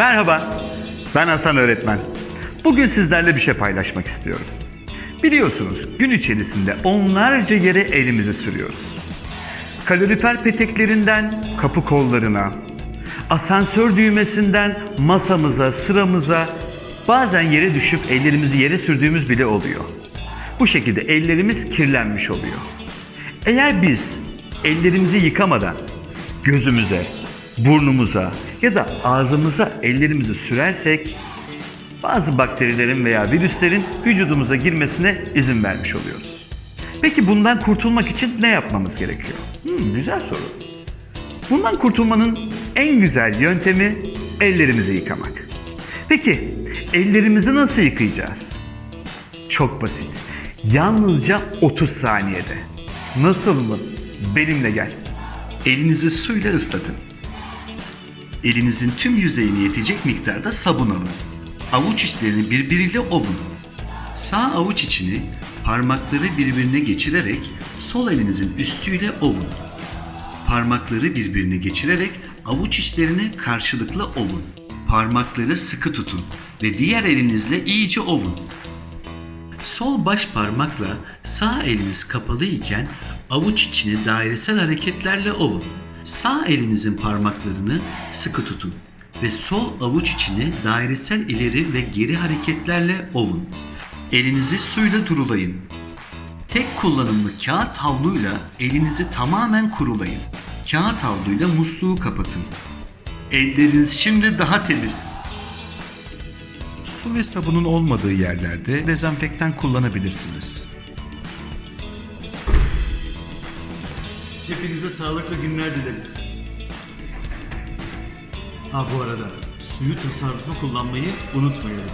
Merhaba, ben Hasan öğretmen. Bugün sizlerle bir şey paylaşmak istiyorum. Biliyorsunuz gün içerisinde onlarca yere elimizi sürüyoruz. Kalorifer peteklerinden kapı kollarına, asansör düğmesinden masamıza, sıramıza, bazen yere düşüp ellerimizi yere sürdüğümüz bile oluyor. Bu şekilde ellerimiz kirlenmiş oluyor. Eğer biz ellerimizi yıkamadan gözümüze, burnumuza ya da ağzımıza ellerimizi sürersek bazı bakterilerin veya virüslerin vücudumuza girmesine izin vermiş oluyoruz. Peki bundan kurtulmak için ne yapmamız gerekiyor? Hmm, güzel soru. Bundan kurtulmanın en güzel yöntemi ellerimizi yıkamak. Peki ellerimizi nasıl yıkayacağız? Çok basit. Yalnızca 30 saniyede. Nasıl mı? Benimle gel. Elinizi suyla ıslatın. Elinizin tüm yüzeyine yetecek miktarda sabun alın. Avuç içlerini birbiriyle ovun. Sağ avuç içini parmakları birbirine geçirerek sol elinizin üstüyle ovun. Parmakları birbirine geçirerek avuç içlerini karşılıklı ovun. Parmakları sıkı tutun ve diğer elinizle iyice ovun. Sol baş parmakla sağ eliniz kapalı iken avuç içini dairesel hareketlerle ovun. Sağ elinizin parmaklarını sıkı tutun ve sol avuç içini dairesel ileri ve geri hareketlerle ovun. Elinizi suyla durulayın. Tek kullanımlı kağıt havluyla elinizi tamamen kurulayın. Kağıt havluyla musluğu kapatın. Elleriniz şimdi daha temiz. Su ve sabunun olmadığı yerlerde dezenfektan kullanabilirsiniz. Hepinize sağlıklı günler dilerim. Ha bu arada suyu tasarruflu kullanmayı unutmayalım.